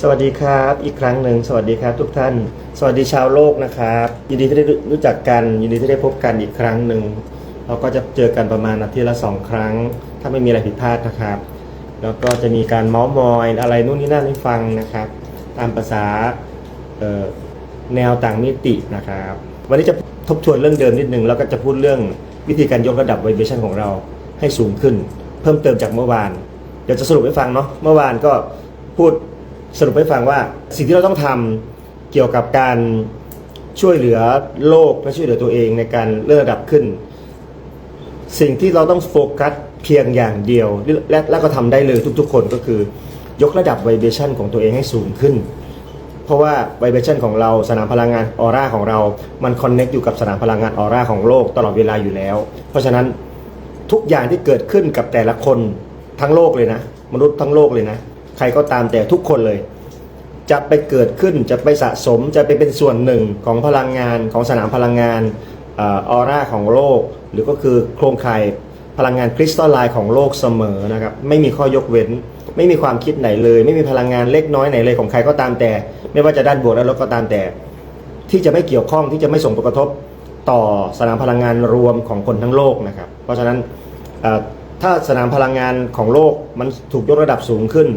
สวัสดีครับ อีกครั้งหนึ่งสวัสดีครับทุกท่าน สวัสดีชาวโลกนะครับ ยินดีที่ได้รู้จักกันยินดีที่ได้พบกันอีกครั้งหนึ่งเราก็จะเจอกันประมาณอาทิตย์ละสองครั้ง ถ้าไม่มีอะไรผิดพลาดนะครับ แล้วก็จะมีการเมาส์มอยอะไรนู่นนี่นั่นให้ฟังนะครับ ตามภาษาแนวต่างมิตินะครับ วันนี้จะทบทวนเรื่องเดิมนิดนึงแล้วก็จะพูดเรื่องวิธีการยกระดับ vibration ของเราให้สูงขึ้น เพิ่มเติมจากเมื่อวานเดี๋ยวจะสรุปให้ฟังเนาะเมื่อวานก็พูด สรุปให้ฟังว่าสิ่งที่เราต้องทำเกี่ยวกับการช่วยเหลือโลกและช่วยเหลือตัวเองในการเลื่อนระดับขึ้น สิ่งที่เราต้องโฟกัสเพียงอย่างเดียว และและก็ทำได้เลยทุกๆ คนก็คือยกระดับ vibration ของตัวเองให้สูงขึ้น เพราะว่า vibration ของเราสนามพลังงานออร่าของเรา มันคอนเน็กอยู่กับสนามพลังงานออร่าของโลกตลอดเวลาอยู่แล้ว เพราะฉะนั้นทุกอย่างที่เกิดขึ้นกับแต่ละคนทั้งโลกเลยนะ มนุษย์ทั้งโลกเลยนะ ใครก็ตามแต่ทุกคนเลย จะไปเกิดขึ้นจะไปสะสมจะไปเป็นส่วนหนึ่งของพลังงานของสนามพลังงานออร่าของโลก หรือก็คือโครงข่ายพลังงานคริสตัลไลน์ของโลกเสมอนะครับไม่มีข้อยกเว้น ไม่มีความคิดไหนเลย ไม่มีพลังงานเล็กน้อยไหนเลยของใครก็ตามแต่ ไม่ว่าจะด้านบวกและลบก็ตามแต่ ที่จะไม่เกี่ยวข้องที่จะไม่ส่งผลกระทบต่อสนามพลังงานรวมของคนทั้งโลกนะครับ เพราะฉะนั้นถ้าสนามพลังงานของโลกมันถูกยกระดับสูงขึ้น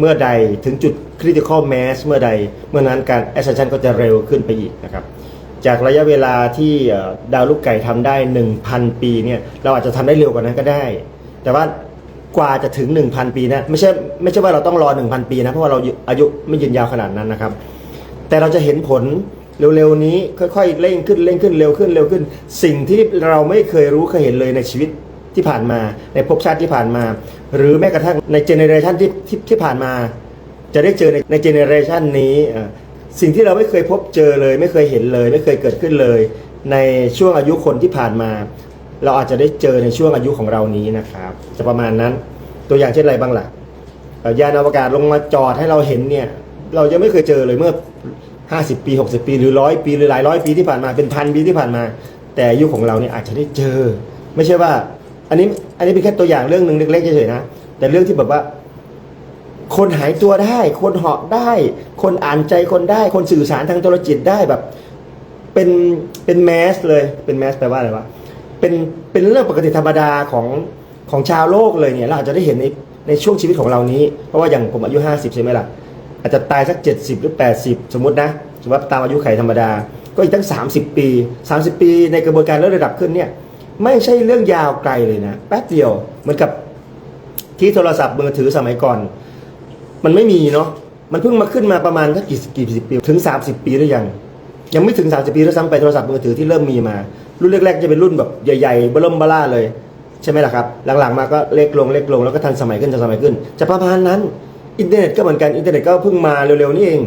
เมื่อใดถึงจุด critical mass เมื่อใด เมื่อนั้นการ ascension ก็จะเร็วขึ้นไปอีกนะครับ จากระยะเวลาที่ดาวลูกไก่ทำได้ 1,000 ปีเนี่ยเราอาจจะทำได้เร็วกว่านั้นก็ได้ แต่ว่ากว่าจะถึง 1,000 ปีนะไม่ใช่ไม่ใช่ว่าเราต้องรอ 1,000 ปีนะเพราะว่าเราอายุไม่ยืนยาวขนาดนั้นนะครับ แต่เราจะเห็นผลเร็วๆนี้ค่อยๆเร่งขึ้นเร่งขึ้นเร็วขึ้นเร็วขึ้น สิ่งที่เราไม่เคยรู้เคยเห็นเลยในชีวิต ที่ผ่านมา ในภพชาติที่ผ่านมา หรือแม้กระทั่งในเจเนเรชันที่ที่ที่ผ่านมา จะได้เจอในในเจเนเรชันนี้สิ่งที่เราไม่เคยพบเจอเลย ไม่เคยเห็นเลย ไม่เคยเกิดขึ้นเลย ในช่วงอายุคนที่ผ่านมา เราอาจจะได้เจอในช่วงอายุของเรานี้นะครับจะประมาณนั้นตัวอย่างเช่นอะไรบ้างล่ะเอ่อยานอวกาศลงมาจอดให้เราเห็นเนี่ยเรายังไม่เคยเจอเลยเมื่อ 50 ปี 60 ปีหรือร้อยปีหรือหลายร้อยปีที่ผ่านมาเป็นพันปีที่ผ่านมา แต่อายุของเราเนี่ยอาจจะได้เจอ ไม่ใช่ว่า อันนี้อันนี้เป็นแค่ตัวอย่างเรื่องหนึ่งเล็กๆเฉยๆนะ แต่เรื่องที่แบบว่า คนหายตัวได้ คนเหาะได้ คนอ่านใจคนได้ คนสื่อสารทางโทรจิตได้แบบ เป็นเป็นแมสเลยเป็นแมสแปลว่าอะไรวะเป็นเป็นเรื่องปกติธรรมดาของของชาวโลกเลยเนี่ยเราอาจจะได้เห็นในในช่วงชีวิตของเรานี้ เพราะว่าอย่างผมอายุ 50 ใช่ไหมล่ะ อาจจะตายสัก 70 หรือ 80 สมมตินะสมมติว่าตามอายุไขธรรมดา ก็อีกตั้ง 30 ปี 30 ปีในกระบวนการเลื่อนระดับขึ้นเนี่ย ไม่ใช่เรื่องยาวไกลเลยนะแป๊บเดียวเหมือนกับที่โทรศัพท์มือถือสมัยก่อน มันไม่มีเนาะมันเพิ่งมาขึ้นมาประมาณสักกี่กี่สิบปีถึง 30 ปีหรือยังยังไม่ถึง 30 ปีด้วยซ้ำไปโทรศัพท์มือถือที่เริ่มมีมา รุ่นแรกๆ จะเป็นรุ่นแบบใหญ่ๆเบิ่มเบล่าเลย ใช่ไหมล่ะครับ หลังๆมาก็เล็กลงเล็กลงแล้วก็ทันสมัยขึ้นทันสมัยขึ้น จะประมาณนั้นอินเทอร์เน็ตก็เหมือนกันอินเทอร์เน็ตก็เพิ่งมาเร็วๆนี่เอง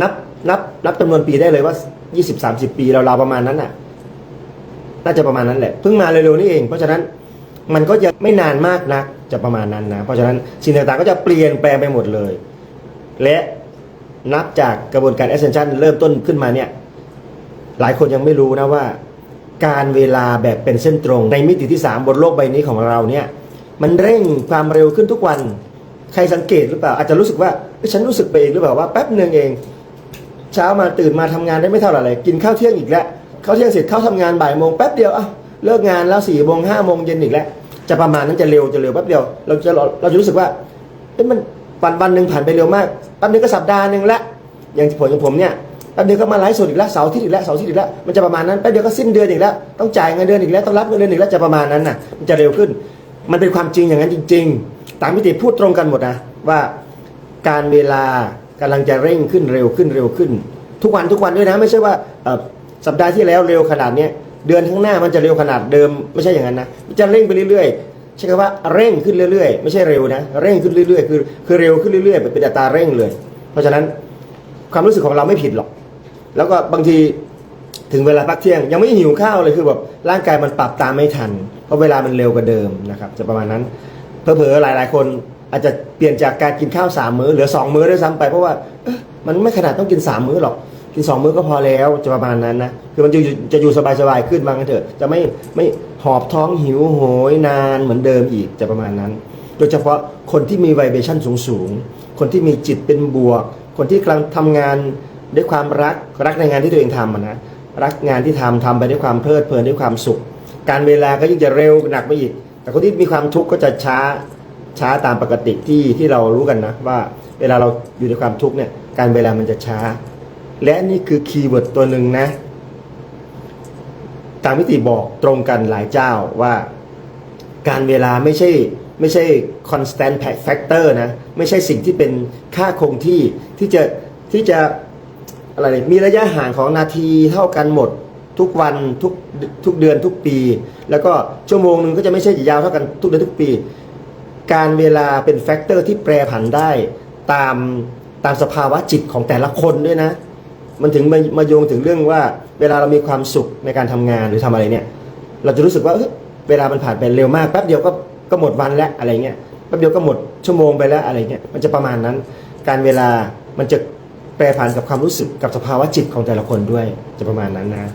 นับนับนับจำนวนปีได้เลยว่า 20-30 ปีเราๆประมาณนั้นน่ะ น่าจะประมาณนั้นแหละเพิ่งมาเร็วๆนี่เอง เพราะฉะนั้นมันก็ยังไม่นานมากนักจะประมาณนั้นนะเพราะฉะนั้นสิ่งต่างๆก็จะเปลี่ยนแปลงไปหมดเลย และนับจากกระบวนการ ascension เริ่มต้นขึ้นมาเนี่ยหลายคนยังไม่รู้นะว่า การเวลาแบบเป็นเส้นตรง ในมิติที่ 3 บนโลกใบนี้ของเราเนี่ยมันเร่งความเร็วขึ้นทุกวัน ใครสังเกตหรือเปล่า อาจจะรู้สึกว่าเอ้ยฉันรู้สึกไปเองหรือเปล่าว่าแป๊บหนึ่งเอง เช้ามาตื่นมาทำงานได้ไม่เท่าไหร่เลยกินข้าวเที่ยงอีกแล้ว เขาเที่ยงเสร็จเขาทำงานบ่ายโมงแป๊บเดียวอะเลิกงานแล้วสี่โมงห้าโมงเย็นอีกแล้วจะประมาณนั้นจะเร็วจะเร็วแป๊บเดียว เราจะเราเราจะรู้สึกว่าเอ้ยมันวันวันหนึ่งผ่านไปเร็วมากแป๊บนึงก็สัปดาห์หนึ่งละอย่างผมองผมเนี่ยแป๊บเดียวก็มาไลฟ์สดอีกแล้วเสาร์ทิตย์อีกแล้วเสาร์ทิตย์อีกแล้วมันจะประมาณนั้นแป๊บเดียวก็สิ้นเดือนอีกแล้วต้องจ่ายเงินเดือนอีกแล้วต้องรับเงินเดือนอีกแล้วจะประมาณนั้นน่ะมันจะเร็วขึ้น มันเป็นความจริงอย่างนั้นจริง ๆ ตามมิติพูดตรงกันหมดนะว่าการเวลากำลังจะเร่งขึ้นเร็วขึ้นเร็วขึ้น ทุกวันทุกวันด้วยนะไม่ใช่ว่าเอ่อ สัปดาห์ที่แล้วเร็วขนาดเนี้ยเดือนข้างหน้ามันจะเร็วขนาดเดิม ไม่ใช่อย่างนั้นนะมันจะเร่งไปเรื่อยๆใช่คำว่าเร่งขึ้นเรื่อยๆ ไม่ใช่เร็วนะเร่งขึ้นเรื่อยๆ คือคือเร็วขึ้นเรื่อยๆเป็นอัตราเร่งเลย เพราะฉะนั้นความรู้สึกของเราไม่ผิดหรอก แล้วก็บางทีถึงเวลาพักเที่ยง ยังไม่หิวข้าวเลยคือแบบร่างกายมันปรับตามไม่ทัน เพราะเวลามันเร็วกว่าเดิมนะครับจะประมาณนั้นเผลอๆหลายๆ คนอาจจะเปลี่ยนจากการกินข้าวสามมื้อเหลือสองมื้อด้วยซ้ำไปเพราะว่ามันไม่ขนาดต้องกินสามมื้อหรอก กินสองมื้อก็พอแล้วจะประมาณนั้นนะคือมันจะอยู่จะอยู่สบายๆขึ้นบางกันเถอะ จะไม่ไม่หอบท้องหิวโหยนานเหมือนเดิมอีกจะประมาณนั้น โดยเฉพาะคนที่มีไวเบชั่นสูงๆ คนที่มีจิตเป็นบวก คนที่กำลังทำงานด้วยความรักรักในงานที่ตัวเองทำนะรักงานที่ทำทำไปด้วยความเพลิดเพลินด้วยความสุข การเวลาก็ยิ่งจะเร็วหนักไปอีก แต่คนที่มีความทุกข์ก็จะช้าช้าตามปกติที่ที่เรารู้กันนะว่าเวลาเราอยู่ในความทุกข์เนี่ยการเวลามันจะช้า และนี่คือคีย์เวิร์ดตัวหนึ่งนะ ตามมิติบอกตรงกันหลายเจ้าว่า การเวลาไม่ใช่ไม่ใช่ constant factor นะ ไม่ใช่สิ่งที่เป็นค่าคงที่ที่จะที่จะอะไรเนี่ยมีระยะห่างของนาทีเท่ากันหมดทุกวันทุกทุกเดือนทุกปี แล้วก็ชั่วโมงหนึ่งก็จะไม่ใช่ยาวเท่ากันทุกเดือนทุกปี การเวลาเป็นแฟกเตอร์ที่แปรผันได้ตามตามสภาวะจิตของแต่ละคนด้วยนะ มันถึงมามาโยงถึงเรื่องว่า เวลาเรามีความสุขในการทำงานหรือทำอะไรเนี่ย เราจะรู้สึกว่าเเวลามันผ่านไปเร็วมากแป๊บเดียวก็ก็หมดวันแล้วอะไรเงี้ยแป๊บเดียวก็หมดชั่วโมงไปแล้วอะไรเงี้ยมันจะประมาณนั้น การเวลามันจะแปรผันกับความรู้สึกกับสภาวะจิตของแต่ละคนด้วยจะประมาณนั้นนะ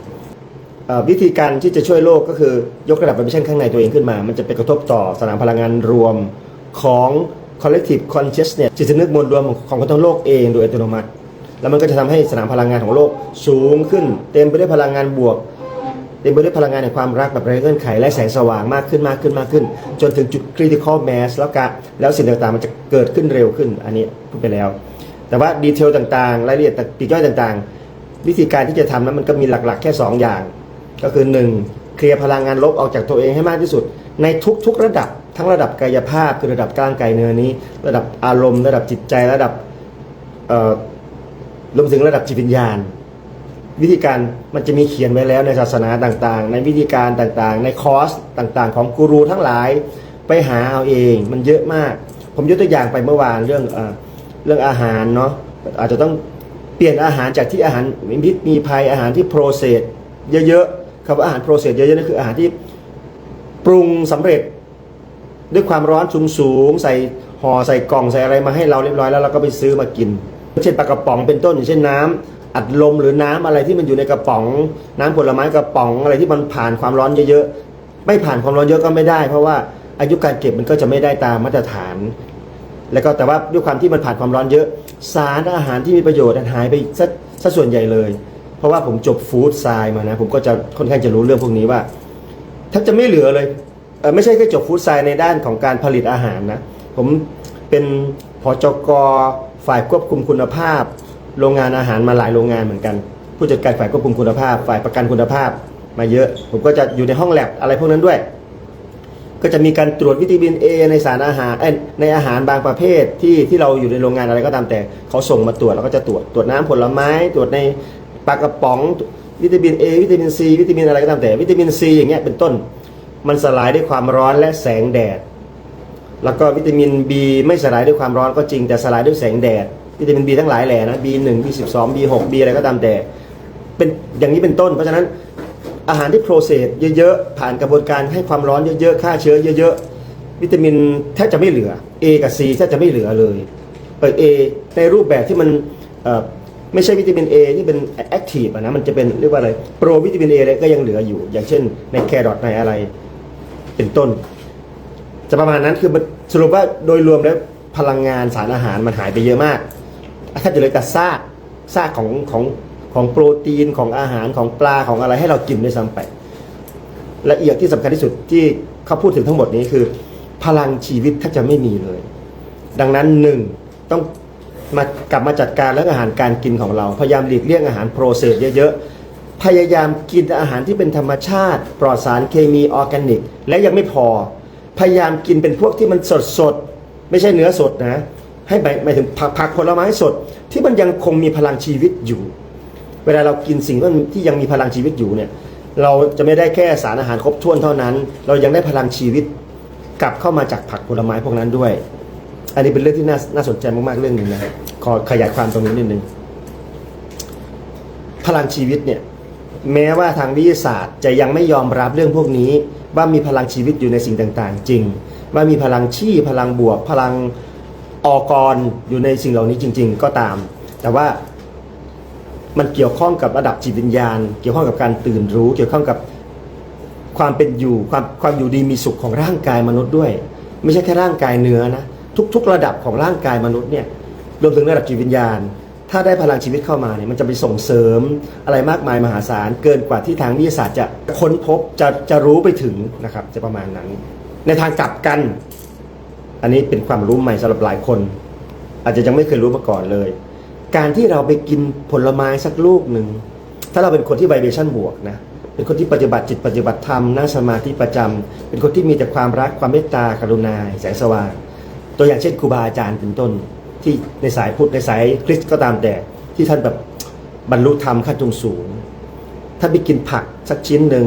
วิธีการที่จะช่วยโลกก็คือยกระดับ vibration ข้างในตัวเองขึ้นมา มันจะไปกระทบต่อสนามพลังงานรวมของ collective consciousness จิตสำนึกมวลรวมของของคนทั้งโลกเองโดยอัตโนมัติ แล้วมันก็จะทำให้สนามพลังงานของโลกสูงขึ้น เต็มไปด้วยพลังงานบวก เต็มไปด้วยพลังงานแห่งความรักแบบไร้เงื่อนไขและแสงสว่างมากขึ้นมากขึ้นมากขึ้น จนถึงจุด critical mass แล้วกะแล้วสิ่งต่างๆ มันจะเกิดขึ้นเร็วขึ้นอันนี้พูดไปแล้ว แต่ว่าดีเทลต่างๆ รายละเอียดปีกย่อยต่างๆ วิธีการที่จะทำนั้นมันก็มีหลักๆ แค่ 2 อย่าง ก็คือ 1. เคลียร์พลังงานลบออกจากตัวเองให้มากที่สุด ในทุกๆระดับทั้งระดับกายภาพคือระดับกล้างกเนื้อนี้ ระดับอารมณ์ ระดับจิตใจระดับ รวมถึงระดับจิตวิญญาณ วิธีการมันจะมีเขียนไว้แล้วในศาสนาต่างๆ ในวิธีการต่างๆ ในคอร์สต่างๆ ของกูรูทั้งหลายไปหาเอาเองมันเยอะมาก ผมยกตัวอย่างไปเมื่อวานเรื่องเรื่องอาหารเนาะอาจจะต้องเปลี่ยนอาหารจากที่อาหารมีพิษมีภัยอาหารที่โปรเซสเยอะๆคำว่าอาหารโปรเซสเยอะๆนั่นคืออาหารที่ปรุงสำเร็จด้วยความร้อนสูงๆใส่ห่อใส่กล่องใส่อะไรมาให้เราเรียบร้อยแล้วเราก็ไปซื้อมากิน เช่นปลากระป๋องเป็นต้นอย่างเช่นน้ำอัดลมหรือน้ำอะไรที่มันอยู่ในกระป๋อง น้ำผลไม้กระป๋องอะไรที่มันผ่านความร้อนเยอะๆไม่ผ่านความร้อนเยอะก็ไม่ได้ เพราะว่าอายุการเก็บมันก็จะไม่ได้ตามมาตรฐาน แล้วก็แต่ว่าด้วยความที่มันผ่านความร้อนเยอะ สารอาหารที่มีประโยชน์หายไปซะซะส่วนใหญ่เลย เพราะว่าผมจบฟู้ดไซน์มานะผมก็จะค่อนข้างจะรู้เรื่องพวกนี้ว่าแทบจะไม่เหลือเลยเไม่ใช่แค่จบฟู้ดไซน์ในด้านของการผลิตอาหารนะผมเป็นพอจก ฝ่ายควบคุมคุณภาพ โรงงานอาหารมาหลายโรงงานเหมือนกัน ผู้จัดการฝ่ายควบคุมคุณภาพ ฝ่ายประกันคุณภาพ มาเยอะ ผมก็จะอยู่ในห้องแลบอะไรพวกนั้นด้วย ก็จะมีการตรวจวิตามิน A ในสารอาหารในอาหารบางประเภทที่ที่เราอยู่ในโรงงานอะไรก็ตามแต่เขาส่งมาตรวจเราก็จะตรวจตรวจน้ำผลไม้ ตรวจในปลากระป๋องวิตามิน A วิตามิน C วิตามินอะไรก็ตามแต่ วิตามิน C อย่างเงี้ยเป็นต้น มันสลายด้วยความร้อนและแสงแดด แล้วก็วิตามิน B ไม่สลายด้วยความร้อนก็จริงแต่สลายด้วยแสงแดด วิตามิน B ทั้งหลายแหล่นะ B1 B12 B6 B อะไรก็ตามแต่ เป็นอย่างนี้เป็นต้น เพราะฉะนั้นอาหารที่โปรเซสเยอะๆ ผ่านกระบวนการให้ความร้อนเยอะๆ ฆ่าเชื้อเยอะๆ วิตามินแทบจะไม่เหลือ A กับ C แทบจะไม่เหลือเลยเปิด A ในรูปแบบที่มันไม่ใช่วิตามิน A ที่เป็นแอคทีฟนะมันจะเป็นเรียกว่าอะไรโปรวิตามิน A เลยก็ยังเหลืออยู่ อย่างเช่นในแครอทในอะไร เป็นต้น จะประมาณนั้นคือ สรุปว่าโดยรวมแล้วพลังงานสารอาหารมันหายไปเยอะมากแค่จะเหลือแต่ซากซากของของของโปรตีนของอาหารของปลาของอะไรให้เรากินด้วยซ้ำไปละเอียดที่สำคัญที่สุดที่เขาพูดถึงทั้งหมดนี้คือ พลังชีวิตถ้าจะไม่มีเลย ดังนั้นหนึ่งต้องมากลับมาจัดการเรื่องอาหารการกินของเรา พยายามหลีกเลี่ยงอาหารโปรเซสเยอะๆ พยายามกินอาหารที่เป็นธรรมชาติ ปลอดสารเคมีออร์แกนิก และยังไม่พอ พยายามกินเป็นพวกที่มันสดสดไม่ใช่เนื้อสดนะ ให้หมายหมายถึงผักผักผลไม้สด ที่มันยังคงมีพลังชีวิตอยู่ เวลาเรากินสิ่งที่ยังมีพลังชีวิตอยู่เนี่ยเราจะไม่ได้แค่สารอาหารครบถ้วนเท่านั้น เรายังได้พลังชีวิตกลับเข้ามาจากผักผลไม้พวกนั้นด้วย อันนี้เป็นเรื่องที่น่าน่าสนใจมากๆเรื่องหนึ่งนะขอขยายความตรงนี้นิดนึงพลังชีวิตเนี่ยแม้ว่าทางวิทยาศาสตร์จะยังไม่ยอมรับเรื่องพวกนี้ ว่ามีพลังชีวิตอยู่ในสิ่งต่างๆ จริง ว่ามีพลังชี่พลังบวก พลังออกรอยู่ในสิ่งเหล่านี้จริง ๆ ก็ตาม แต่ว่ามันเกี่ยวข้องกับระดับจิตวิญญาณ เกี่ยวข้องกับการตื่นรู้ เกี่ยวข้องกับความเป็นอยู่ความความอยู่ดีมีสุขของร่างกายมนุษย์ด้วย ไม่ใช่แค่ร่างกายเนื้อนะทุก ๆ ระดับของร่างกายมนุษย์เนี่ยรวมถึงระดับจิตวิญญาณ ถ้าได้พลังชีวิตเข้ามาเนี่ยมันจะไปส่งเสริมอะไรมากมายมหาศาลเกินกว่าที่ทางวิทยาศาสตร์จะค้นพบจะจะรู้ไปถึงนะครับจะประมาณนั้น ในทางกลับกัน อันนี้เป็นความรู้ใหม่สำหรับหลายคน อาจจะยังไม่เคยรู้มาก่อนเลย การที่เราไปกินผลไม้สักลูกหนึ่งถ้าเราเป็นคนที่ไวเบชั่นบวกนะเป็นคนที่ปฏิบัติจิตปฏิบัติธรรมนั่งสมาธิประจำเป็นคนที่มีแต่ความรักความเมตตากรุณาแสงสว่าง ตัวอย่างเช่นครูบาอาจารย์เป็นต้น ที่ในสายพุทธในสายคริสต์ก็ตามแต่ที่ท่านแบบบรรลุธรรมขั้นสูง ถ้าไปกินผักสักชิ้นหนึ่ง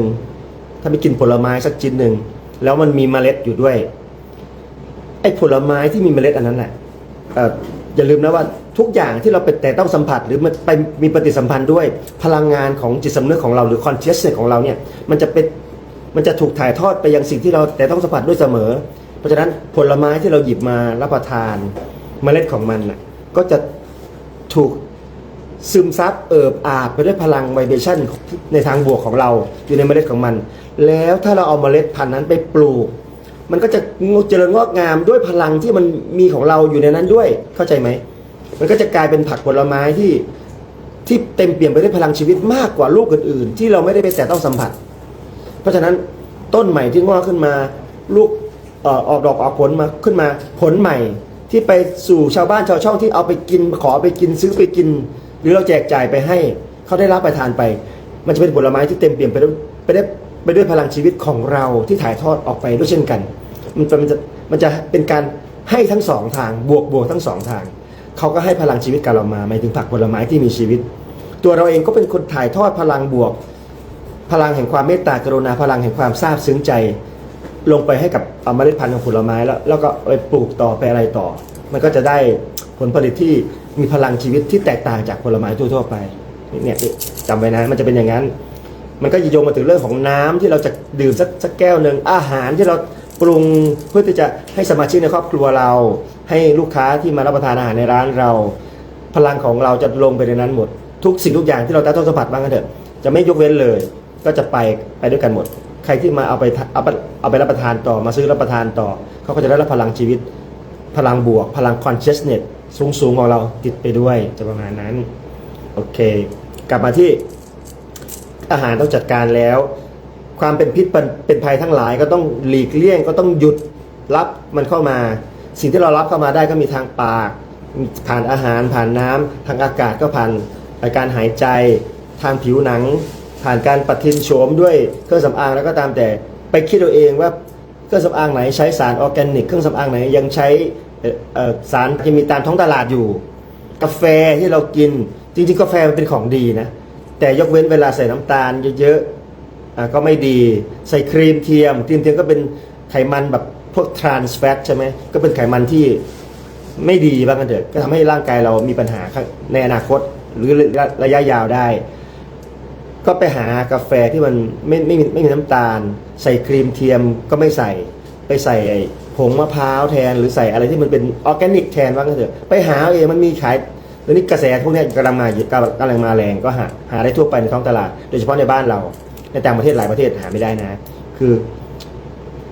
ถ้าไปกินผลไม้สักชิ้นหนึ่ง แล้วมันมีเมล็ดอยู่ด้วย ไอ้ผลไม้ที่มีเมล็ดอันนั้นแหละอย่าลืมนะว่าทุกอย่างที่เราไปแต่ต้องสัมผัสหรือมันไปมีปฏิสัมพันธ์ด้วยพลังงานของจิตสำนึกของเราหรือ consciousness ของเราเนี่ยมันจะเป็นมันจะถูกถ่ายทอดไปยังสิ่งที่เราแต่ต้องสัมผัสด้วยเสมอ เพราะฉะนั้นผลไม้ที่เราหยิบมารับประทาน เมล็ดของมันน่ะก็จะถูกซึมซับเอิบอาบไปด้วยพลังไวเบชั่นในทางบวกของเราอยู่ในเมล็ดของมัน แล้วถ้าเราเอาเมล็ดพันธุ์นั้นไปปลูก มันก็จะเจริญงอกงามด้วยพลังที่มันมีของเราอยู่ในนั้นด้วยเข้าใจไหมมันก็จะกลายเป็นผักผลไม้ที่ที่เต็มเปี่ยมไปด้วยพลังชีวิตมากกว่าลูกอื่นๆ ที่เราไม่ได้ไปแต่ต้องสัมผัส เพราะฉะนั้นต้นใหม่ที่งอกขึ้นมา ลูกออกดอกออกผลมาขึ้นมาผลใหม่ ที่ไปสู่ชาวบ้านชาวช่องที่เอาไปกินขอไปกินซื้อไปกิน หรือเราแจกจ่ายไปให้เขาได้รับประทานไป มันจะเป็นผลไม้ที่เต็มเปี่ยมไปด้วยไปได้ไปด้วยพลังชีวิตของเราที่ถ่ายทอดออกไปด้วยเช่นกัน มันจะมันจะมันจะเป็นการให้ทั้งสองทางบวกบวกทั้งสองทางเขาก็ให้พลังชีวิตกับเรามาหมายถึงผักผลไม้ที่มีชีวิต ตัวเราเองก็เป็นคนถ่ายทอดพลังบวก พลังแห่งความเมตตากรุณาพลังแห่งความซาบซึ้งใจ ลงไปให้กับเอมล็ดพันธุ์ของผลไม้แล้ว แล้วก็ไปปลูกต่อไปอะไรต่อ มันก็จะได้ผลผลิตที่มีพลังชีวิตที่แตกต่างจากผลไม้ทั่วๆไปเนี่ยจำไว้นะมันจะเป็นอย่างนั้น มันก็โยงมาถึงเรื่องของน้ำที่เราจะดื่มสักสักแก้วหนึ่งอาหารที่เราปรุงเพื่อที่จะให้สมาชิกในครอบครัวเรา ให้ลูกค้าที่มารับประทานอาหารในร้านเรา พลังของเราจะลงไปในนั้นหมด ทุกสิ่งทุกอย่างที่เราต้องสัมผัสบ้างกันเถอะจะไม่ยกเว้นเลย ก็จะไปไปด้วยกันหมด ใครที่มาเอาไปเอาไปเอาไปรับประทานต่อมาซื้อรับประทานต่อ เขาก็จะได้รับพลังชีวิต พลังบวก พลัง consciousness สูงสูงๆของเราติดไปด้วยจะประมาณนั้น โอเค กลับมาที่อาหารต้องจัดการแล้ว ความเป็นพิษเป็นเป็นภัยทั้งหลายก็ต้องหลีกเลี่ยงก็ต้องหยุดรับมันเข้ามา สิ่งที่เรารับเข้ามาได้ก็มีทางปาก ผ่านอาหารผ่านน้ำทางอากาศก็ผ่านการหายใจ ทางผิวหนัง ผ่านการปฏิทินโฉมด้วยเครื่องสำอางแล้วก็ตามแต่ไปคิดเอาเองว่าเครื่องสำอางไหนใช้สารออร์แกนิก เครื่องสำอางไหนยังใช้สารที่มีตามท้องตลาดอยู่ กาแฟที่เรากินจริงๆ กาแฟมันเป็นของดีนะ แต่ยกเว้นเวลาใส่น้ำตาลเยอะๆก็ไม่ดีใส่ครีมเทียมครีมเทียมก็เป็นไขมันแบบพวกทรานส์แฟตใช่ไหมก็เป็นไขมันที่ไม่ดีบ้างกันเถอะก็ทำให้ร่างกายเรามีปัญหาในอนาคตหรือระยะยาวได้ ก็ไปหากาแฟที่มันไม่ไม่มีไม่มีน้ำตาล ใส่ครีมเทียมก็ไม่ใส่ ไปใส่ไอ้ผงมะพร้าวแทนหรือใส่อะไรที่มันเป็นออร์แกนิกแทนว่างั้นเถอะไปหาเอาเองมันมีขายตอนนี้กระแสพวกนี้กำลังมาอยู่กำลังกำลังมาแรงก็หาหาได้ทั่วไปในท้องตลาด โดยเฉพาะในบ้านเรา ในต่างประเทศหลายประเทศหาไม่ได้นะ คือ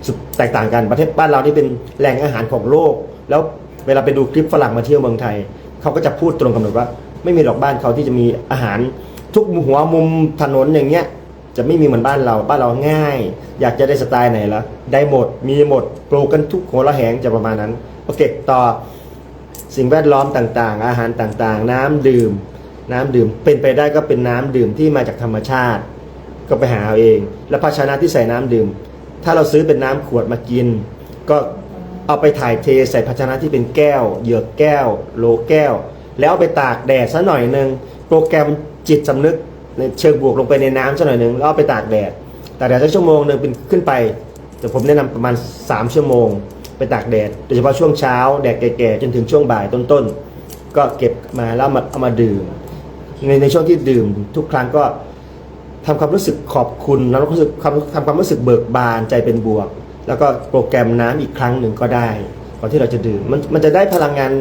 สุดแตกต่างกันประเทศบ้านเรานี่เป็นแหล่งอาหารของโลก แล้วเวลาไปดูคลิปฝรั่งมาเที่ยวเมืองไทยเขาก็จะพูดตรงกำหนดว่า ไม่มีหรอกบ้านเขาที่จะมีอาหาร ทุกหัวมุมถนนอย่างเงี้ย จะไม่มีเหมือนบ้านเรา บ้านเราง่าย อยากจะได้สไตล์ไหนละได้หมด มีหมด ปลูกกันทุกหัวละแหงจะประมาณนั้น โอเค ต่อสิ่งแวดล้อมต่างๆ อาหารต่างๆ น้ำดื่ม น้ำดื่ม เป็นไปได้ก็เป็นน้ำดื่มที่มาจากธรรมชาติ ก็ไปหาเอาเอง แล้วภาชนะที่ใส่น้ำดื่ม ถ้าเราซื้อเป็นน้ำขวดมากิน ก็เอาไปถ่ายเทใส่ภาชนะที่เป็นแก้ว เหยือกแก้ว โลแก้ว แล้วเอาไปตากแดดซะหน่อยหนึ่งโปรแกรม จิตสำนึกในเชิงบวกลงไปในน้ำซะหน่อยหนึ่งแล้วเอาไปตากแดดตากแดดสักชั่วโมงหนึ่งเป็นขึ้นไป แต่ผมแนะนำประมาณ 3 ชั่วโมง ไปตากแดดโดยเฉพาะช่วงเช้าแดดแก่ๆจนถึงช่วงบ่ายต้นๆก็เก็บมาแล้วมาเอามาดื่มในในช่วงที่ดื่มทุกครั้งก็ทำความรู้สึกขอบคุณแล้วรู้สึกความทำความรู้สึกเบิกบานใจเป็นบวก แล้วก็โปรแกรมน้ำอีกครั้งหนึ่งก็ได้ก่อนที่เราจะดื่มมันมันจะได้พลังงาน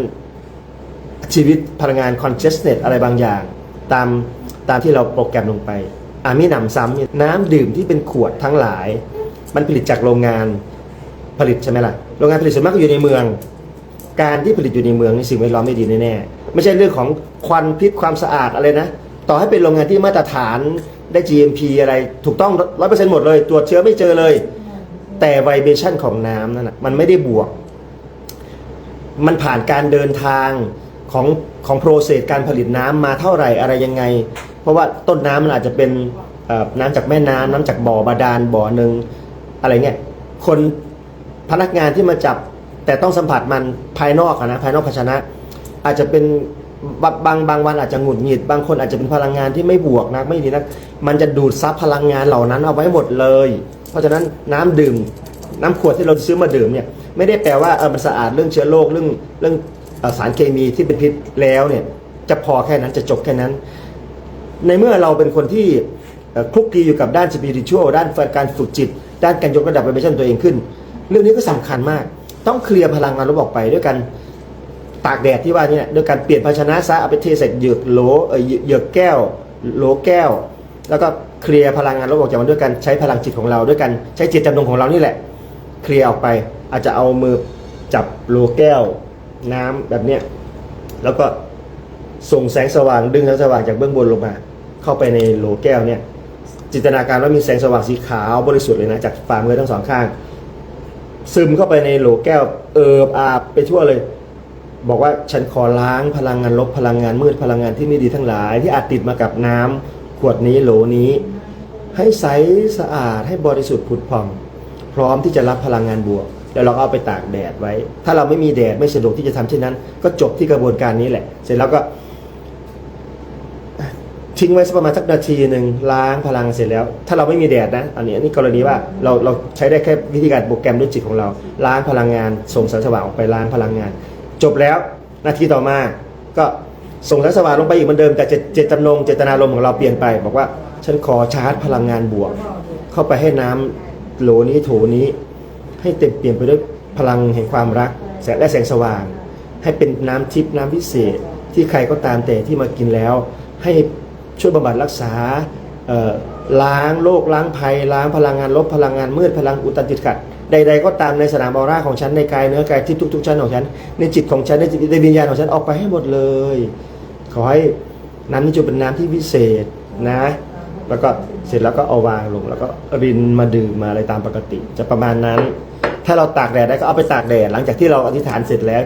ชีวิตพลังงาน consciousness อะไรบางอย่าง ตาม ตามที่เราโปรแกรมลงไปอามีหนำซ้ำเนี่ยน้ำดื่มที่เป็นขวดทั้งหลาย มันผลิตจากโรงงานผลิตใช่ไหมล่ะโรงงานผลิตส่วนมากก็อยู่ในเมือง การที่ผลิตอยู่ในเมืองนี่สิ่งแวดล้อมไม่ดีแน่ๆไม่ใช่เรื่องของควันพิษความสะอาดอะไรนะ ต่อให้เป็นโรงงานที่มาตรฐานได้ GMP อะไรถูกต้องร้อยเปอร์เซ็นต์หมดเลย ตรวจเชื้อไม่เจอเลย แต่ไวเบชันของน้ำนั่นนะมันไม่ได้บวก มันผ่านการเดินทางของของโปรเซสการผลิตน้ำมาเท่าไหร่อะไรยังไง เพราะว่าต้นน้ำมันอาจจะเป็นน้ำจากแม่น้ำน้ำจากบ่อบาดาลบ่อหนึ่งอะไรเงี้ยคนพนักงานที่มาจับแต่ต้องสัมผัสมันภายนอกนะภายนอกภาชนะ อาจจะเป็นบางบางบางวันอาจจะหงุดหงิด บางคนอาจจะเป็นพลังงานที่ไม่บวกนะไม่ดีนะมันจะดูดซับพลังงานเหล่านั้นเอาไว้หมดเลย เพราะฉะนั้นน้ำดื่ม น้ำขวดที่เราซื้อมาดื่มเนี่ยไม่ได้แปลว่าเออมันสะอาดเรื่องเชื้อโรคเรื่องเรื่องสารเคมีที่เป็นพิษแล้วเนี่ยจะพอแค่นั้นจะจบแค่นั้น ในเมื่อเราเป็นคนที่คลุกคลีอยู่กับด้านสปิริตชัวด้านการฝึกจิต ด้านการยกระดับไวเบชั่นตัวเองขึ้น เรื่องนี้ก็สำคัญมาก ต้องเคลียร์พลังงานลบออกไปด้วยกันตากแดดที่ว่านี่ด้วยการเปลี่ยนภาชนะซะเอาไปเทใส่เหยือกโหลเหยือกแก้วโหลแก้ว แล้วก็เคลียร์พลังงานลบออกจากมันด้วยกันใช้พลังจิตของเราด้วยกันใช้จิตจำนงของเรานี่แหละ เคลียร์ออกไปอาจจะเอามือจับโหลแก้วน้ำแบบเนี้ยแล้วก็ ส่งแสงสว่างดึงแสงสว่างจากเบื้องบนลงมา เข้าไปในโหลแก้วเนี่ยจินตนาการว่ามีแสงสว่างสีขาวบริสุทธิ์เลยนะจากฝ่ามือทั้งสองข้าง ซึมเข้าไปในโหลแก้วเอิบอาบไปทั่วเลย บอกว่าฉันขอล้างพลังงานลบพลังงานมืดพลังงานที่ไม่ดีทั้งหลาย ที่อาจติดมากับน้ำขวดนี้โหลนี้ ให้ใสสะอาดให้บริสุทธิ์ผุดผ่อง พร้อมที่จะรับพลังงานบวกแล้วเราก็เอาไปตากแดดไว้ ถ้าเราไม่มีแดดไม่สะดวกที่จะทำเช่นนั้น ก็จบที่กระบวนการนี้แหละ เสร็จแล้วก็ ทิ้งไว้สักประมาณสักนาทีหนึ่งล้างพลังเสร็จแล้ว ถ้าเราไม่มีแดดนะ อันนี้อันนี้กรณีว่าเราเราใช้ได้แค่วิธีการโปรแกรมด้วยจิตของเรา ล้างพลังงาน ส่งแสงสว่างออกไปล้างพลังงาน จบแล้วนาทีต่อมาก็ส่งแสงสว่างลงไปอีกเหมือนเดิมแต่เจตเจตจำนงเจตนารมณ์ของเราเปลี่ยนไป บอกว่าฉันขอชาร์จพลังงานบวก เข้าไปให้น้ำโหลนี้โถนี้ ให้เต็มเปลี่ยนไปด้วยพลังแห่งความรักแสงและแสงสว่าง ให้เป็นน้ำทิพย์น้ำพิเศษที่ใครก็ตามแต่ที่มากินแล้วให้ ช่วยบำบัดรักษาล้างโรคล้างภัย ล้างพลังงานลบพลังงานมืดพลังอุดตันจิตขัดใดๆก็ตามในสนามออร่าของฉันในกายเนื้อกายที่ทุกๆชั้นของฉัน ในจิตของฉันในจิตในวิญญาณของฉันออกไปให้หมดเลย ขอให้น้ำนี้จะเป็นน้ำที่วิเศษนะ แล้วก็เสร็จแล้วก็เอาวางลงแล้วก็รินมาดื่มมาอะไรตามปกติ จะประมาณนั้น ถ้าเราตากแดดได้ก็เอาไปตากแดดหลังจากที่เราอธิษฐานเสร็จแล้ว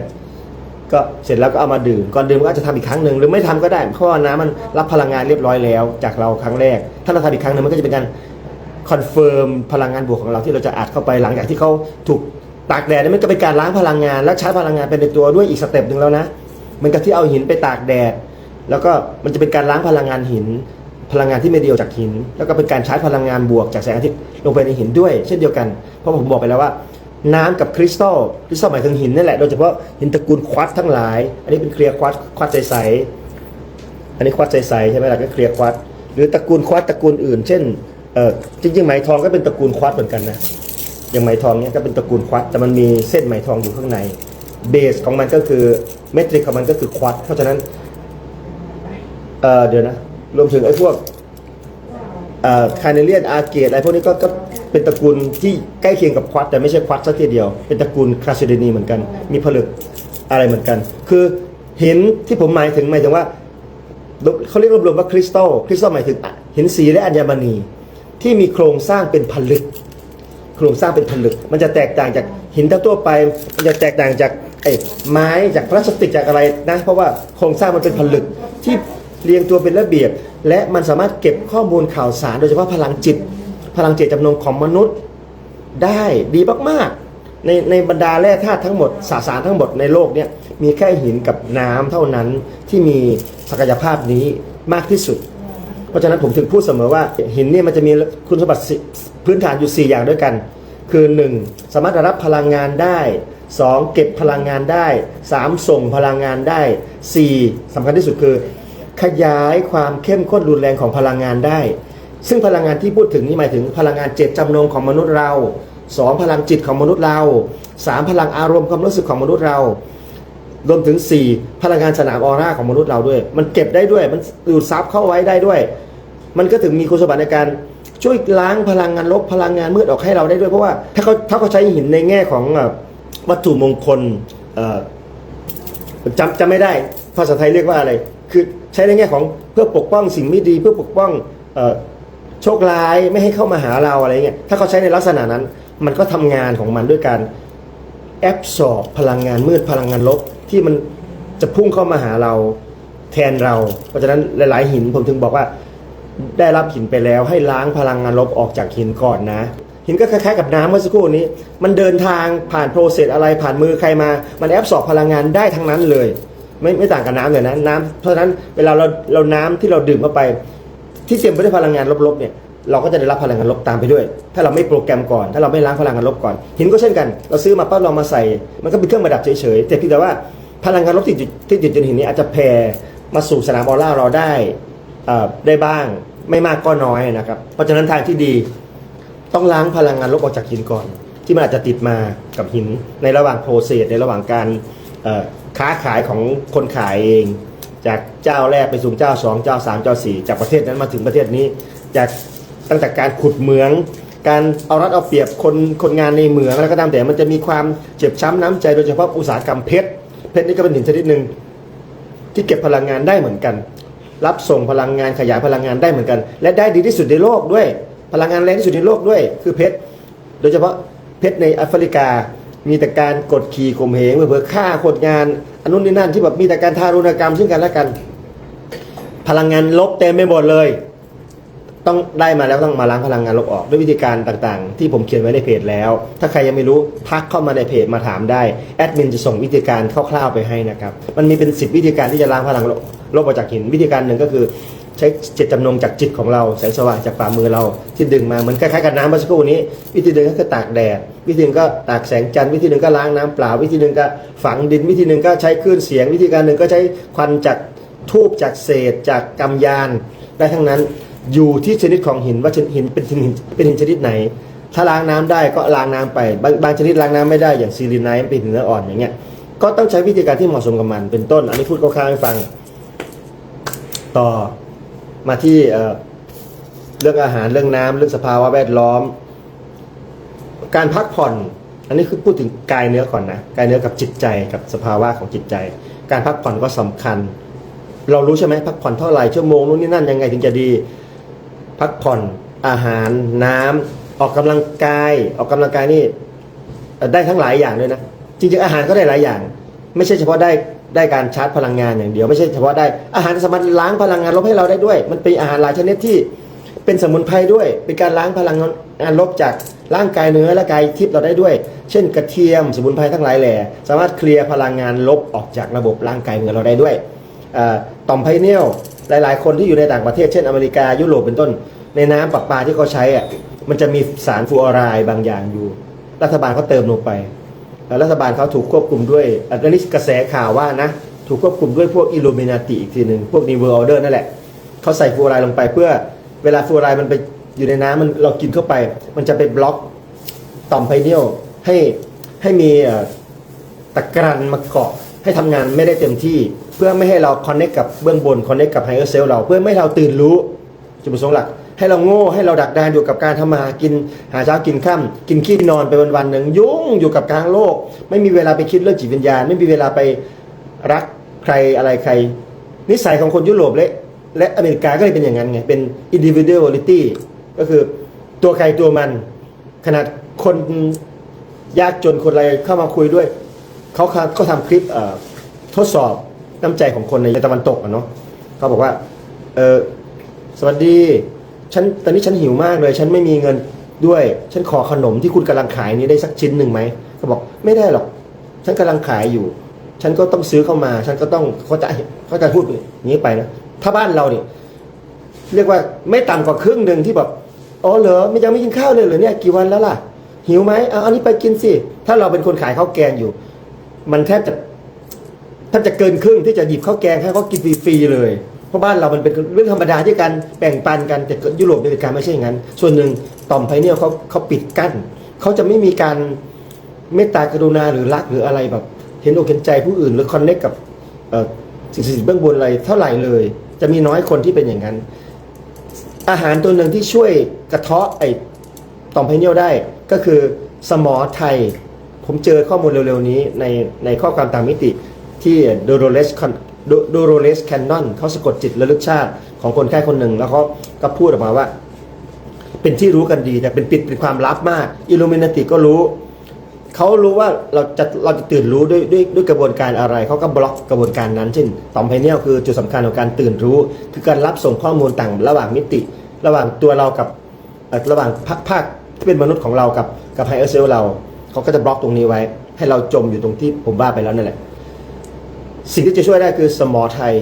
ก็เสร็จแล้วก็เอามาดื่มก่อนดื่มก็อาจจะทำอีกครั้งหนึ่งหรือไม่ทำก็ได้ เพราะว่าน้ำมันรับพลังงานเรียบร้อยแล้ว จากเราครั้งแรก ถ้าเราทำอีกครั้งหนึ่งมันก็จะเป็นการคอนเฟิร์มพลังงานบวกของเราที่เราจะอัดเข้าไปหลังจากที่เขาถูกตากแดดนี่มันก็เป็นการล้างพลังงาน และใช้พลังงานเป็นในตัวด้วยอีกสเต็ปหนึ่งแล้วนะเหมือนกับที่เอาหินไปตากแดด แล้วก็มันจะเป็นการล้างพลังงานหิน พลังงานที่ไม่เดีออกจากหิน แล้วก็เป็นการใช้พลังงานบวกจากแสงอาทิตย์ลงไปในหินด้วย เช่นเดียวกันเพราะผมบอกไปแล้วว่า น้ำกับคริสตัลคริสตัลหมายถึงหินนั่นแหละโดยเฉพาะหินตระกูลควอตทั้งหลาย อันนี้เป็นเคลียร์ควอตควอตใสๆอันนี้ควอตใสๆใช่ไหมล่ะก็เคลียร์ควอตหรือตระกูลควอตตระกูลอื่น เช่นเออจริงๆไหมทองก็เป็นตระกูลควอตเหมือนกันนะอย่างไหมทองเนี่ยก็เป็นตระกูลควอตแต่มันมีเส้นไหมทองอยู่ข้างในเบสของมันก็คือเมทริกของมันก็คือควอตเพราะฉะนั้นเออเดี๋ยวนะรวมถึงไอ้พวก คาเนเลียนอาเกตอะไรพวกนี้ก็ก็เป็นตระกูลที่ใกล้เคียงกับควอตแต่ไม่ใช่ควอตสักทีเดียว เป็นตระกูลคาซิเดนีเหมือนกัน มีผลึกอะไรเหมือนกัน คือหินที่ผมหมายถึงหมายถึงว่าเขาเรียกรวมๆว่าคริสตัลคริสตัลหมายถึงหินสีและอัญมณี ที่มีโครงสร้างเป็นผลึก โครงสร้างเป็นผลึก มันจะแตกต่างจากหินทั่วไป มันจะแตกต่างจากไอ้ไม้จากพลาสติกจากอะไรนะเพราะว่าโครงสร้างมันเป็นผลึกที่เรียงตัวเป็นระเบียบ และมันสามารถเก็บข้อมูลข่าวสาร โดยเฉพาะพลังจิต พลังเจตจำนงของมนุษย์ได้ดีมากๆ ในในบรรดาแร่ธาตุทั้งหมดสสารทั้งหมดในโลกเนี่ยมีแค่หินกับน้ำเท่านั้นที่มีศักยภาพนี้มากที่สุด เพราะฉะนั้นผมถึงพูดเสมอว่าหินเนี่ยมันจะมีคุณสมบัติพื้นฐานอยู่ 4 อย่างด้วยกัน คือ 1. สามารถรับพลังงานได้ 2. เก็บพลังงานได้ 3. ส่งพลังงานได้ 4. สำคัญที่สุดคือ ขยายความเข้มข้นรุนแรงของพลังงานได้ ซึ่งพลังงานที่พูดถึงนี่หมายถึงพลังงานเจตจำนงของมนุษย์เรา 2. พลังจิตของมนุษย์เรา 3. พลังอารมณ์ความรู้สึกของมนุษย์เรา รวมถึง 4 พลังงานสนามออร่าของมนุษย์เราด้วย มันเก็บได้ด้วย มันดูดซับเข้าไว้ได้ด้วย มันก็ถึงมีคุณสมบัติในการช่วยล้างพลังงานลบพลังงานมืดออกให้เราได้ด้วย เพราะว่าถ้าเขาถ้าเขาใช้หินในแง่ของวัตถุมงคลจำจำไม่ได้ภาษาไทยเรียกว่าอะไร คือใช้ในแง่ของเพื่อปกป้องสิ่งไม่ดีเพื่อปกป้องโชคร้ายไม่ให้เข้ามาหาเราอะไรเงี้ยถ้าเขาใช้ในลักษณะนั้น มันก็ทำงานของมันด้วยการแอบสอบพลังงานมืดพลังงานลบที่มันจะพุ่งเข้ามาหาเราแทนเรา เพราะฉะนั้นหลายๆหินผมถึงบอกว่า ได้รับหินไปแล้วให้ล้างพลังงานลบออกจากหินก่อนนะ หินก็คล้ายๆกับน้ำเมื่อสักครู่นี้ มันเดินทางผ่านโปรเซสอะไรผ่านมือใครมา มันแอบสอบพลังงานได้ทั้งนั้นเลย ไม่ไม่ต่างกับน้ำเลยนะน้ำเพราะฉะนั้นเวลาเราเราน้ำที่เราดื่มเข้าไป ที่เต็มไปด้วยพลังงานลบๆเนี่ยเราก็จะได้รับพลังงานลบตามไปด้วย ถ้าเราไม่โปรแกรมก่อน ถ้าเราไม่ล้างพลังงานลบก่อน หินก็เช่นกัน เราซื้อมาปั๊บเรามาใส่ มันก็เป็นเครื่องประดับเฉยๆ แต่พียงแต่ว่าพลังงานลบที่ติดที่ติดอยู่ในหินนี้อาจจะแผ่มาสู่สนามออร่าเราได้อ่อได้บ้างไม่มากก็น้อยนะครับ เพราะฉะนั้นทางที่ดีต้องล้างพลังงานลบออกจากหินก่อน ที่มันอาจจะติดมากับหินในระหว่างโปรเซสในระหว่างการ ค้าขายของคนขายเอง จากเจ้าแรกไปสู่เจ้าสองเจ้าสามเจ้าสี่จากประเทศนั้นมาถึงประเทศนี้ จากตั้งแต่การขุดเหมือง การเอารัดเอาเปรียบคนคนงานในเหมืองแล้วก็ตามแต่มันจะมีความเจ็บช้ำน้ำใจโดยเฉพาะอุตสาหกรรมเพชรเพชรนี่ก็เป็นหินชนิดหนึ่งที่เก็บพลังงานได้เหมือนกัน รับส่งพลังงานขยายพลังงานได้เหมือนกัน และได้ดีที่สุดในโลกด้วย พลังงานแรงที่สุดในโลกด้วย คือเพชรโดยเฉพาะเพชรในแอฟริกา มีแต่การกดขี่ข่มเหงเพื่อฆ่าคนงานอันนู้นนี่นั่นที่แบบมีแต่การทารุณกรรมซึ่งกันและกัน พลังงานลบเต็มไปหมดเลย ต้องได้มาแล้วต้องมาล้างพลังงานลบออกด้วยวิธีการต่างๆ ที่ผมเขียนไว้ในเพจแล้ว ถ้าใครยังไม่รู้ทักเข้ามาในเพจมาถามได้แอดมินจะส่งวิธีการคร่าวๆไปให้นะครับ มันมีเป็นสิบวิธีการที่จะล้างพลังลบออกจากหินวิธีการหนึ่งก็คือ ใช้เจตจำนงจากจิตของเราแสงสว่างจากฝ่ามือเราที่ดึงมาเหมือนคล้ายๆกับน้ำเมื่อสักครู่นี้ วิธีหนึ่งก็คือตากแดด วิธีหนึ่งก็ตากแสงจันทร์วิธีหนึ่งก็ล้างน้ำเปล่า วิธีหนึ่งก็ฝังดิน วิธีหนึ่งก็ใช้คลื่นเสียง วิธีการหนึ่งก็ใช้ควันจากทูบจากเศษ จากกำยาน ได้ทั้งนั้นอยู่ที่ชนิดของหินว่าชนิดหินเป็นหินเป็นหินชนิดไหน ถ้าล้างน้ำได้ก็ล้างน้ำไป บางบางชนิดล้างน้ำไม่ได้อย่างซีรีไนท์เป็นหินเนื้ออ่อนอย่างเงี้ยก็ต้องใช้วิธีการที่เหมาะสมกับมันเป็นต้น อันนี้พูดคร่าวๆให้ฟัง ต่อ มาที่เรื่องอาหารเรื่องน้ำเรื่องสภาวะแวดล้อม การพักผ่อน อันนี้คือพูดถึงกายเนื้อก่อนนะกายเนื้อกับจิตใจกับสภาวะของจิตใจ การพักผ่อนก็สำคัญ เรารู้ใช่ไหมพักผ่อนเท่าไหร่ชั่วโมงนู้นนี่นั่นยังไงถึงจะดี พักผ่อนอาหารน้ำออกกำลังกายออกกำลังกายนี่ได้ทั้งหลายอย่างเลยนะจริงๆอาหารก็ได้หลายอย่าง ไม่ใช่เฉพาะได้ ได้การชาร์จพลังงานอย่างเดียวไม่ใช่เฉพาะได้อาหารสามารถล้างพลังงานลบให้เราได้ด้วย มันเป็นอาหารหลายชนิดที่เป็นสมุนไพรด้วย เป็นการล้างพลังงานลบจากร่างกายเนื้อและกายทิพย์เราได้ด้วย เช่น กระเทียมสมุนไพรทั้งหลายแหล่สามารถเคลียร์พลังงานลบออกจากระบบร่างกายเนื้อเราได้ด้วยต่อมไพเนียลหลาย ๆ คนที่อยู่ในต่างประเทศเช่นอเมริกายุโรปเป็นต้น ในน้ำประปาที่เขาใช้อะมันจะมีสารฟูออไรด์บางอย่างอยู่ รัฐบาลเขาเติมลงไป รัฐบาลเขาถูกควบคุมด้วยอันนี้กระแสข่าวว่านะ ถูกควบคุมด้วยพวกอิลูมินาติอีกทีหนึ่งพวกนิเวอร์ออเดอร์นั่นแหละเขาใส่ฟูรด์ลงไปเพื่อเวลาฟูรด์มันไปอยู่ในน้ำมันเรากินเข้าไป มันจะไปบล็อกต่อมไพเนียลให้ให้มีตะกรันมาเกาะให้ทำงานไม่ได้เต็มที่ เพื่อไม่ให้เราคอนเน c กกับเบื้องบนคอนเน c กกับไฮเออร์เซลเราเพื่อไม่ให้เราตื่นรู้จุดประสงค์หลัก ให้เราโง่ให้เราดักดานอยู่กับการทำมาหากินหาเช้ากินข้ามกินขี้นอนไปวันๆหนึ่งยุ่งอยู่กับกลางโลก ไม่มีเวลาไปคิดเรื่องจิตวิญญาณ ไม่มีเวลาไปรักใครอะไรใคร นิสัยของคนยุโรปและและอเมริกาก็เลยเป็นอย่างนั้นไงเป็น individuality ก็คือตัวใครตัวมัน ขนาดคนยากจนคนอะไรเข้ามาคุยด้วยเขาเขาเขาทำคลิปทดสอบน้ำใจของคนในตะวันตกอะเนาะเขาบอกว่าเออสวัสดี ฉันตอนนี้ฉันหิวมากเลย ฉันไม่มีเงินด้วย ฉันขอขนมที่คุณกำลังขายนี้ได้สักชิ้นหนึ่งไหมเขาบอกไม่ได้หรอก ฉันกำลังขายอยู่ ฉันก็ต้องซื้อเข้ามา ฉันก็ต้องเขาจะเขาจะพูดอย่างนี้ไปนะถ้าบ้านเราเนี่ยเรียกว่าไม่ต่ำกว่าครึ่งหนึ่งที่แบบอ๋อเหรอไม่ยังไม่กินข้าวเลยเหรอเนี่ยกี่วันแล้วล่ะ หิวไหมเอาอันนี้ไปกินสิถ้าเราเป็นคนขายข้าวแกงอยู่ มันแทบจะแทบจะเกินครึ่งที่จะหยิบข้าวแกงให้เขากินฟรีๆเลย เพราะบ้านเรามันเป็นเรื่องธรรมดาที่การแบ่งปันกันแต่ยุโรปในเหตุการไม่ใช่อย่างนั้น ส่วนหนึ่งต่อมไพเนียลเขาเขาปิดกั้นเขาจะไม่มีการเมตตากรุณาหรือรักหรืออะไรแบบ เห็นอกเห็นใจผู้อื่นหรือคอนเนคกับเอ่อสิ่งสิ่งเบื้องบนอะไรเท่าไหร่เลย จะมีน้อยคนที่เป็นอย่างนั้น อาหารตัวหนึ่งที่ช่วยกระเทาะไอ้ต่อมไพเนียลได้ก็คือสมอไทย ผมเจอข้อมูลเร็วๆนี้ในในข้อความตามมิติที่โดโรเลส ดูโรเลสแคนนอนเขาสะกดจิตระลึกชาติของคนไข้คนหนึ่ง แล้วเขาก็พูดออกมาว่า เป็นที่รู้กันดีแต่เป็นปิดเป็นความลับมากอิลูมินาติก็รู้เขารู้ว่าเราจะเราจะตื่นรู้ด้วยด้วยด้วยกระบวนการอะไร เขาก็บล็อกกระบวนการนั้น เช่นต่อมไพเนียลคือจุดสำคัญของการตื่นรู้ คือการรับส่งข้อมูลต่างระหว่างมิติ ระหว่างตัวเรากับระหว่างภาคที่เป็นมนุษย์ของเรากับกับไฮเออร์เซลเรา เขาก็จะบล็อกตรงนี้ไว้ ให้เราจมอยู่ตรงที่ผมว่าไปแล้วนั่นแหละ สิ่งที่จะช่วยได้คือสมอไทย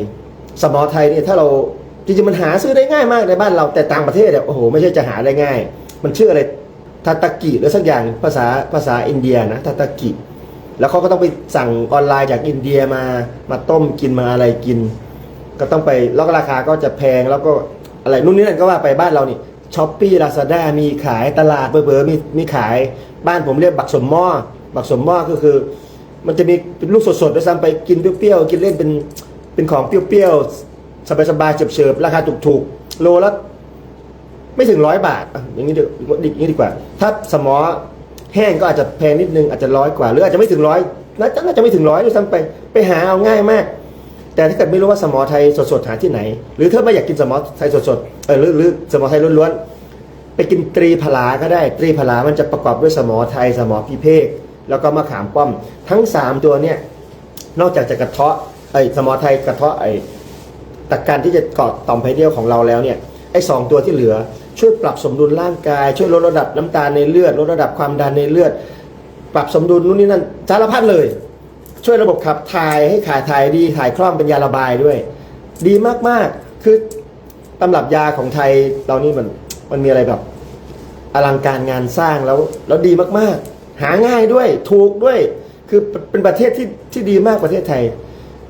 สมอไทยเนี่ยถ้าเราจริงๆมันหาซื้อได้ง่ายมากในบ้านเราแต่ต่างประเทศเนี่ยโอ้โหไม่ใช่จะหาได้ง่าย มันชื่ออะไรทาตากิหรือสักอย่างภาษาภาษาอินเดียนะทาตากิแล้วเขาก็ต้องไปสั่งออนไลน์จากอินเดียมามาต้มกินมาอะไรกิน ก็ต้องไปแล้วก็ราคาก็จะแพงแล้วก็อะไรนู่นนี่นั่นก็ว่าไปบ้านเรานี่ช้อปปี้ลาซาด้ามีขายตลาดเบอร์เบอร์มีมีขายบ้านผมเรียกบักสมหม้อบักสมหม้อก็คือ มันจะมีเป็นลูกสดๆด้วยซ้ำไปกินเปรี้ยวๆกินเล่นเป็นเป็นของเปรี้ยวๆสบายๆเฉิบๆราคาถูกๆโลละไม่ถึงร้อยบาทอะอย่างนี้ดีอย่างนี้ดีกว่า ถ้าสมอแห้งก็อาจจะแพงนิดนึงอาจจะร้อยกว่าหรืออาจจะไม่ถึงร้อยน่าจะน่าจะไม่ถึงร้อยด้วยซ้ำไปไปหาเอาง่ายมาก แต่ถ้าเกิดไม่รู้ว่าสมอไทยสดๆหาที่ไหน หรือถ้าไม่อยากกินสมอไทยสดๆเออหรือหรือสมอไทยล้วนๆไปกินตรีพลาก็ได้ตรีพลามันจะประกอบด้วยสมอไทยสมอพิเภก แล้วก็มะขามป้อม ทั้ง 3 ตัวเนี่ยนอกจากจะกระเทาะไอ้สมอไทยกระเทาะไอ้ตะการที่จะเกาะต่อมไพเดียวของเราแล้วเนี่ยไอ้สองตัวที่เหลือช่วยปรับสมดุลร่างกาย ช่วยลดระดับน้ำตาลในเลือดลดระดับความดันในเลือด ปรับสมดุลนู่นนี่นั่นสารพัดเลย ช่วยระบบขับถ่ายให้ขาถ่ายดีถ่ายคล่องเป็นยาระบายด้วย ดีมากๆคือตำรับยาของไทยเรานี่มันมันมีอะไรแบบอลังการงานสร้างแล้วแล้วดีมากๆ หาง่ายด้วยถูกด้วย คือเป็นประเทศที่ที่ดีมากประเทศไทย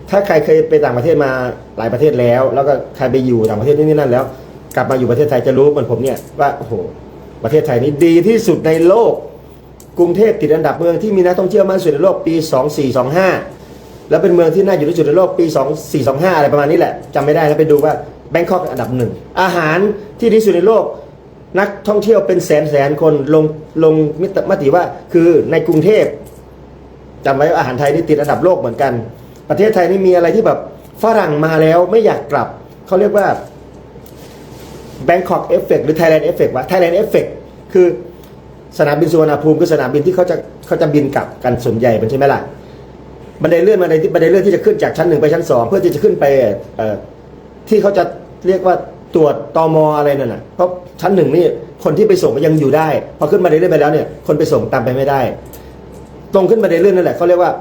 ถ้าใครเคยไปต่างประเทศมาหลายประเทศแล้ว แล้วก็ใครไปอยู่ต่างประเทศนี่นี่นั่นแล้ว กลับมาอยู่ประเทศไทยจะรู้เหมือนผมเนี่ยว่าโอ้โหประเทศไทยนี่ดีที่สุดในโลก กรุงเทพติดอันดับเมืองที่มีนักท่องเที่ยวมากที่สุดในโลกปี 2425 แล้วเป็นเมืองที่น่าอยู่ที่สุดในโลกปี 2425 อะไรประมาณนี้แหละจำไม่ได้แล้วไปดูว่าแบงคอกอันดับหนึ่งอาหารที่ดีสุดในโลก นักท่องเที่ยวเป็นแสนแสนคนลงลงมิตรมติว่า คือในกรุงเทพจำไว้ว่าอาหารไทยนี่ติดอันดับโลกเหมือนกัน ประเทศไทยนี่มีอะไรที่แบบฝรั่งมาแล้วไม่อยากกลับ เขาเรียกว่า Bangkok Effect หรือ Thailand Effect ว่า Thailand Effect คือสนามบินสุวรรณภูมิคือสนามบินที่เขาจะเขาจะบินกลับกันส่วนใหญ่เป็นใช่ไหมล่ะบันไดเลื่อนบันไดที่บันไดเลื่อนที่จะขึ้นจากชั้นหนึ่งไปชั้นสองเพื่อที่จะขึ้นไปเอ่อที่เขาจะเรียกว่า ตรวจตอมอะไรนั่นน่ะเพราะชั้นหนึ่งนี่คนที่ไปส่งก็ยังอยู่ได้ พอขึ้นบันไดเลื่อนไปแล้วเนี่ย คนไปส่งตามไปไม่ได้ ตรงขึ้นบันไดเลื่อนนั่นแหละเขาเรียกว่า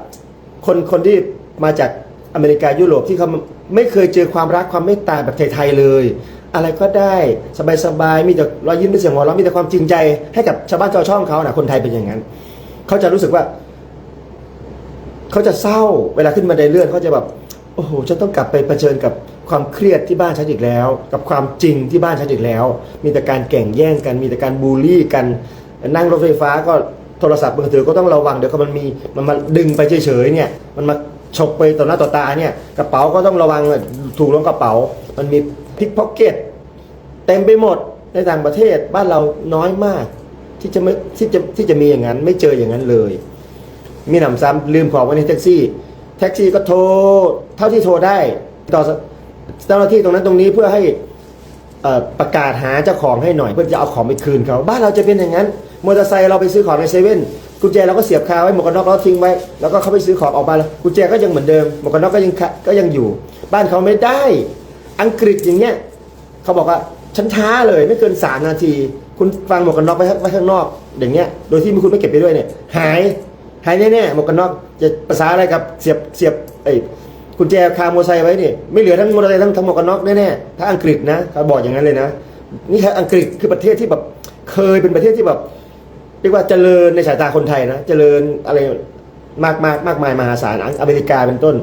คนคนที่มาจากอเมริกายุโรปที่เขาไม่เคยเจอความรักความเมตตาแบบไทยๆเลย อะไรก็ได้สบายๆมีแต่รอยยิ้มมีเสียงหัวเราะมีแต่ความจริงใจให้กับชาวบ้านชาวช่องเขานะคนไทยเป็นอย่างนั้นเขาจะรู้สึกว่าเขาจะเศร้าเวลาขึ้นบันเลื่อนเขาจะแบบ โอ้โหฉันต้องกลับไปเผชิญกับความเครียดที่บ้านฉันอีกแล้ว กับความจริงที่บ้านฉันอีกแล้ว มีแต่การแข่งแย่งกัน มีแต่การบูลลี่กัน นั่งรถไฟฟ้าก็โทรศัพท์มือถือก็ต้องระวังเดี๋ยวมันมีมันมาดึงไปเฉยๆเนี่ยมันมาฉกไปต่อหน้าต่อตาเนี่ยกระเป๋าก็ต้องระวังถูกลงกระเป๋า มันมีพิกพ็อกเก็ตเต็มไปหมดในต่างประเทศบ้านเราน้อยมาก ที่จะไม่ที่จะที่จะมีอย่างนั้นไม่เจออย่างนั้นเลย มีหนำซ้ำลืมของไว้ในแท็กซี่ แท็กซี่ก็โทรเท่าที่โทรได้ต่อเจ้าหน้าที่ตรงนั้นตรงนี้เพื่อให้อ่อประกาศหาเจ้าของให้หน่อยเพื่อจะเอาของไปคืนเขาบ้านเราจะเป็นอย่างนั้นมอเตอร์ไซค์เราไปซื้อของในเซเว่นกุญแจเราก็เสียบคาไว้หมวกกันน็อกเราทิ้งไว้แล้วก็เขาไปซื้อของออกมาแล้วกุญแจก็ยังเหมือนเดิมหมวกกันน็อกก็ยังก็ยังอยู่ บ้านเขาไม่ได้ อังกฤษอย่างเงี้ยเขาบอกว่าฉันช้าเลยไม่เกินสามนาที คุณฟังหมวกกันน็อกไว้ไว้ข้างนอกอย่างเงี้ยโดยที่คุณไม่เก็บไปด้วยเนี่ยหายหายแน่ๆหมวกกันน็อก จะภาษาอะไรกับเสียบเสียบไอ้กุญแจคามอเตอร์ไซค์ไว้เนี่ยไม่เหลือทั้งมอเตอร์ไซค์ทั้งทั้งหมวกกันน็อกแน่ๆถ้าอังกฤษนะเขาบอกอย่างนั้นเลยนะ นี่คืออังกฤษคือประเทศที่แบบเคยเป็นประเทศที่แบบเรียกว่าเจริญในสายตาคนไทยนะ เจริญอะไรมากมากมากมายมหาศาลอเมริกาเป็นต้น